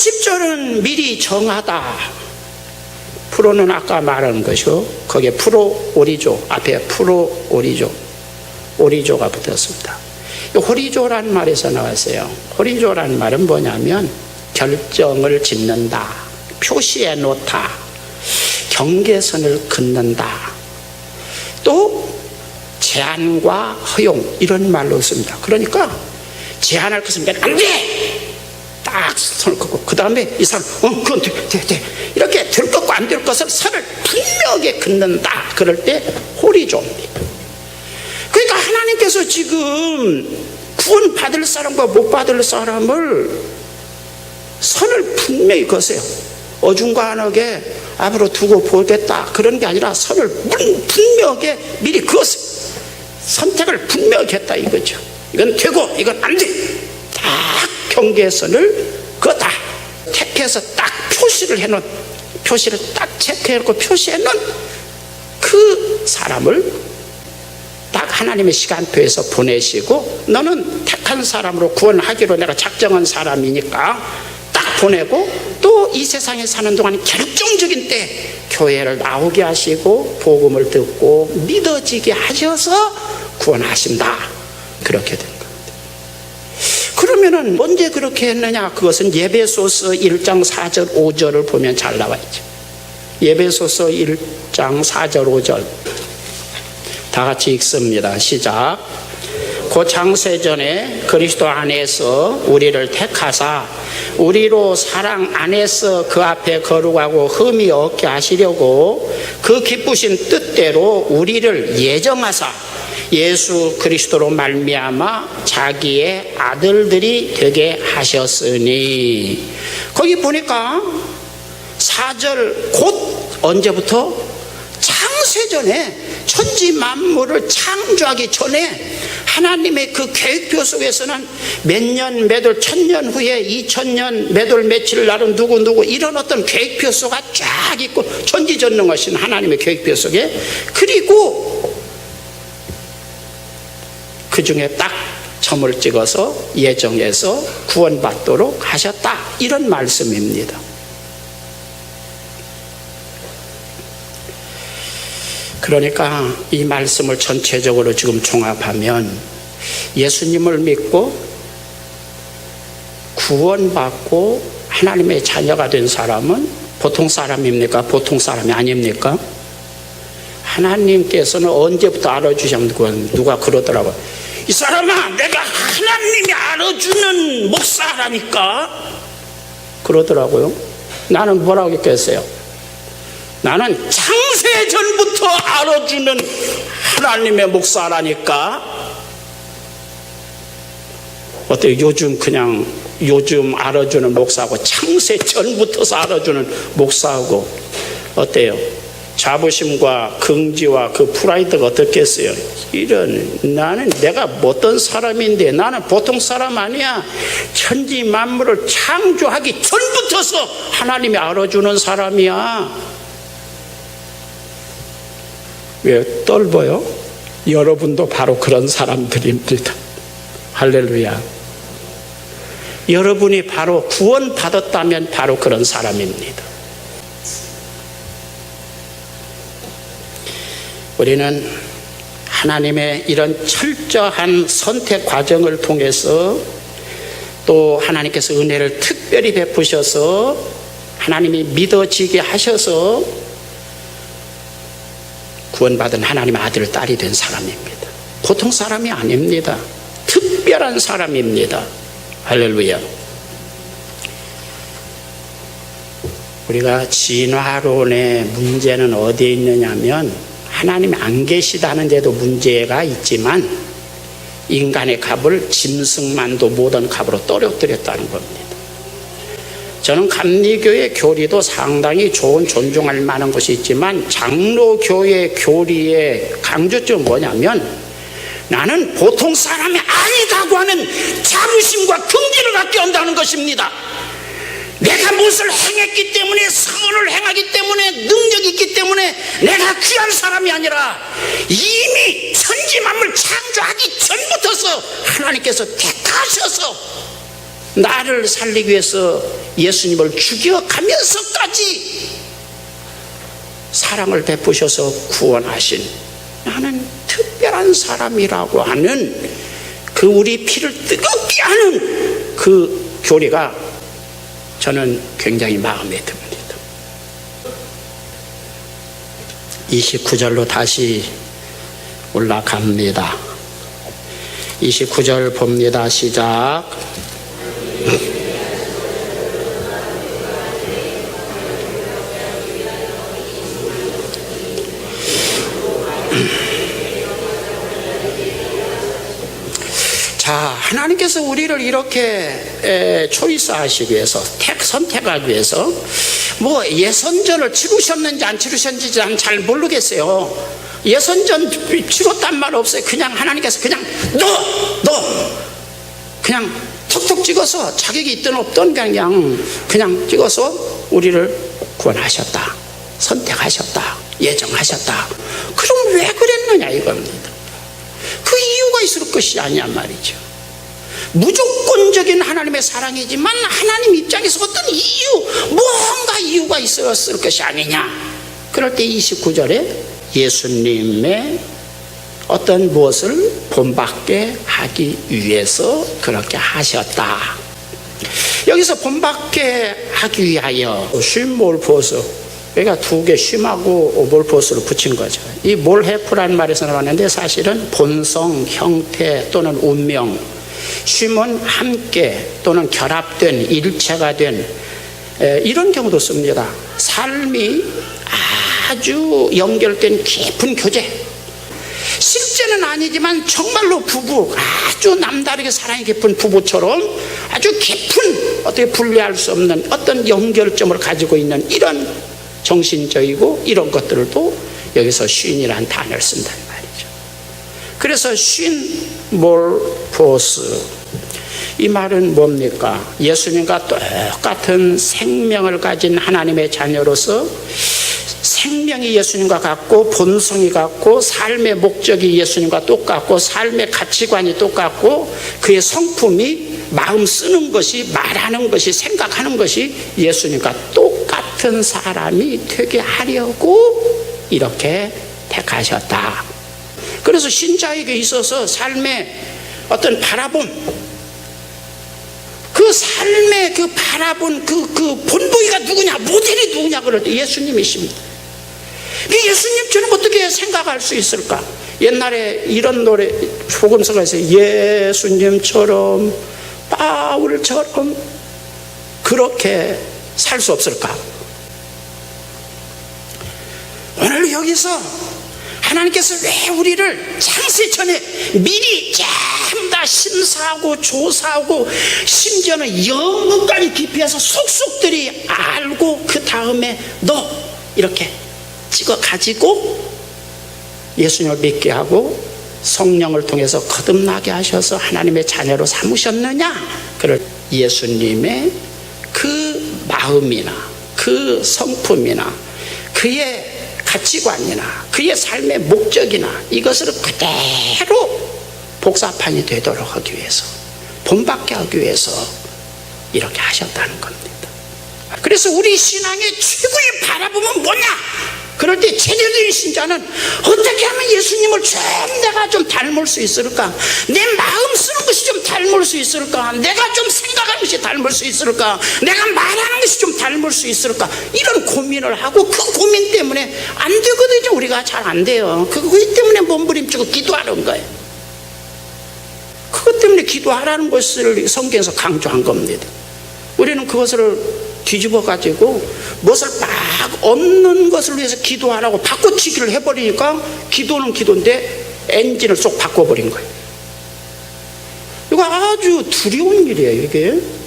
30절은 미리 정하다. 프로는 아까 말한 것이요. 거기에 프로 오리조 앞에 프로 오리조 오리조가 붙었습니다. 이 호리조란 말에서 나왔어요. 호리조란 말은 뭐냐면 결정을 짓는다, 표시해 놓다, 경계선을 긋는다, 또 제한과 허용 이런 말로 씁니다. 그러니까 제한할 것은 안 돼. 딱 손을 긋고 그 다음에 이 사람 어 그건 돼, 돼, 돼. 이렇게 될 것과 안 될 것을 선을 분명하게 긋는다. 그럴 때 호리조입니다. 그러니까 하나님께서 지금 구원 받을 사람과 못 받을 사람을 선을 분명히 거세요. 어중간하게 앞으로 두고 보겠다 그런 게 아니라 선을 분명하게 미리 그었어요. 선택을 분명히 했다 이거죠. 이건 되고 이건 안 돼. 딱 경계선을 그었다. 택해서 딱 표시를 해놓은 표시를 딱 체크해놓고 표시해놓은 그 사람을 딱 하나님의 시간표에서 보내시고 너는 택한 사람으로 구원하기로 내가 작정한 사람이니까 딱 보내고 또 이 세상에 사는 동안 결정적인 때 교회를 나오게 하시고 복음을 듣고 믿어지게 하셔서 구원하신다. 그렇게 된 겁니다. 그러면은 언제 그렇게 했느냐? 그것은 예배소서 1장 4절 5절을 보면 잘 나와 있죠. 예배소서 1장 4절 5절 다 같이 읽습니다. 시작. 고 창세 전에 그리스도 안에서 우리를 택하사 우리로 사랑 안에서 그 앞에 거룩하고 흠이 없게 하시려고 그 기쁘신 뜻대로 우리를 예정하사 예수 그리스도로 말미암아 자기의 아들들이 되게 하셨으니. 거기 보니까 4절 곧 언제부터? 창세전에 천지 만물을 창조하기 전에 하나님의 그 계획표 속에서는 몇 년, 몇 월, 천년 후에, 이천년, 몇 월, 며칠 날은 누구누구 이런 어떤 계획표 속가 쫙 있고 천지전능하신 하나님의 계획표 속에. 그리고 그 중에 딱 점을 찍어서 예정해서 구원받도록 하셨다. 이런 말씀입니다. 그러니까 이 말씀을 전체적으로 지금 종합하면 예수님을 믿고 구원받고 하나님의 자녀가 된 사람은 보통 사람입니까? 보통 사람이 아닙니까? 하나님께서는 언제부터 알아주셨는가 누가 그러더라고요. 이 사람아, 내가 하나님이 알아주는 목사라니까? 그러더라고요. 나는 뭐라고 했겠어요? 나는 창세 전부터 알아주는 하나님의 목사라니까. 어때요? 요즘 그냥 요즘 알아주는 목사하고 창세 전부터 알아주는 목사하고 어때요? 자부심과 긍지와 그 프라이드가 어떻겠어요? 이런 나는 내가 어떤 사람인데 나는 보통 사람 아니야. 천지 만물을 창조하기 전부터서 하나님이 알아주는 사람이야. 왜 떨어요? 여러분도 바로 그런 사람들입니다. 할렐루야. 여러분이 바로 구원받았다면 바로 그런 사람입니다. 우리는 하나님의 이런 철저한 선택 과정을 통해서 또 하나님께서 은혜를 특별히 베푸셔서 하나님이 믿어지게 하셔서 구원받은 하나님의 아들, 딸이 된 사람입니다. 보통 사람이 아닙니다. 특별한 사람입니다. 할렐루야. 우리가 진화론의 문제는 어디에 있느냐면 하나님이 안 계시다는 데도 문제가 있지만 인간의 값을 짐승만도 못한 값으로 떨어뜨렸다는 겁니다. 저는 감리교의 교리도 상당히 좋은 존중할 만한 것이 있지만 장로교의 교리의 강조점은 뭐냐면 나는 보통 사람이 아니다고 하는 자부심과 긍지를 갖게 한다는 것입니다. 무엇을 행했기 때문에 선을 행하기 때문에 능력이 있기 때문에 내가 귀한 사람이 아니라 이미 천지 만물 창조하기 전부터서 하나님께서 택하셔서 나를 살리기 위해서 예수님을 죽여가면서까지 사랑을 베푸셔서 구원하신 나는 특별한 사람이라고 하는 그 우리 피를 뜨겁게 하는 그 교리가 저는 굉장히 마음에 듭니다. 29절로 다시 올라갑니다. 29절 봅니다. 시작. 자, 하나님께서 우리를 이렇게 에, 초이스 하시기 위해서, 택, 선택하기 위해서, 뭐 예선전을 치르셨는지 안 치르셨는지 난잘 모르겠어요. 예선전 치렀단 말 없어요. 그냥 하나님께서 그냥 너! 너! 그냥 톡톡 찍어서 자격이 있든 없든 그냥, 그냥 찍어서 우리를 구원하셨다. 선택하셨다. 예정하셨다. 그럼 왜 그랬느냐 이겁니다. 있을 것이 아니야 말이죠. 무조건적인 하나님의 사랑이지만 하나님 입장에서 어떤 이유, 뭔가 이유가 있었을 것이 아니냐. 그럴 때 29절에 예수님의 어떤 무엇을 본받게 하기 위해서 그렇게 하셨다. 여기서 본받게 하기 위하여 쉼몰포스 그러니까 두 개 쉼하고 몰포스를 붙인 거죠. 이 몰해프라는 말에서 나왔는데 사실은 본성, 형태 또는 운명 쉼은 함께 또는 결합된 일체가 된 에, 이런 경우도 씁니다. 삶이 아주 연결된 깊은 교제 실제는 아니지만 정말로 부부 아주 남다르게 사랑이 깊은 부부처럼 아주 깊은 어떻게 분리할 수 없는 어떤 연결점을 가지고 있는 이런 정신적이고 이런 것들도 여기서 쉰이라는 단어를 쓴단 말이죠. 그래서 쉰 몰포스 이 말은 뭡니까? 예수님과 똑같은 생명을 가진 하나님의 자녀로서 생명이 예수님과 같고 본성이 같고 삶의 목적이 예수님과 똑같고 삶의 가치관이 똑같고 그의 성품이 마음 쓰는 것이 말하는 것이 생각하는 것이 예수님과 똑 같은 사람이 되게 하려고 이렇게 택하셨다. 그래서 신자에게 있어서 삶의 어떤 바라봄 그 삶의 그 바라본 그, 그 본보기가 누구냐, 모델이 누구냐, 그럴 때 예수님이십니다. 그 예수님처럼 어떻게 생각할 수 있을까? 옛날에 이런 노래, 복음서가에서 예수님처럼, 바울처럼 그렇게 살 수 없을까? 여기서 하나님께서 왜 우리를 창세 전에 미리 전부 다 심사하고 조사하고 심지어는 영혼까지 깊이해서 속속들이 알고 그 다음에 너 이렇게 찍어 가지고 예수님을 믿게 하고 성령을 통해서 거듭나게 하셔서 하나님의 자녀로 삼으셨느냐? 그럴 예수님의 그 마음이나 그 성품이나 그의 가치관이나 그의 삶의 목적이나 이것을 그대로 복사판이 되도록 하기 위해서 본받게 하기 위해서 이렇게 하셨다는 겁니다. 그래서 우리 신앙의 최고의 바라보면 뭐냐? 그럴 때 제대로된 신자는 어떻게 하면 예수님을 좀 내가 좀 닮을 수 있을까? 내 마음 쓰는 것이 좀 닮을 수 있을까? 내가 좀 생각 하는 것이 닮을 수 있을까? 내가 말하는 것이 좀 닮을 수 있을까? 이런 고민을 하고 그 고민 때문에 안 되거든요. 우리가 잘 안 돼요. 그거 때문에 몸부림치고 기도하는 거예요. 그것 때문에 기도하라는 것을 성경에서 강조한 겁니다. 우리는 그것을 뒤집어 가지고 무엇을 막 얻는 것을 위해서 기도하라고 바꿔치기를 해버리니까 기도는 기도인데 엔진을 쏙 바꿔버린 거예요. 아주 두려운 일이에요, 이게.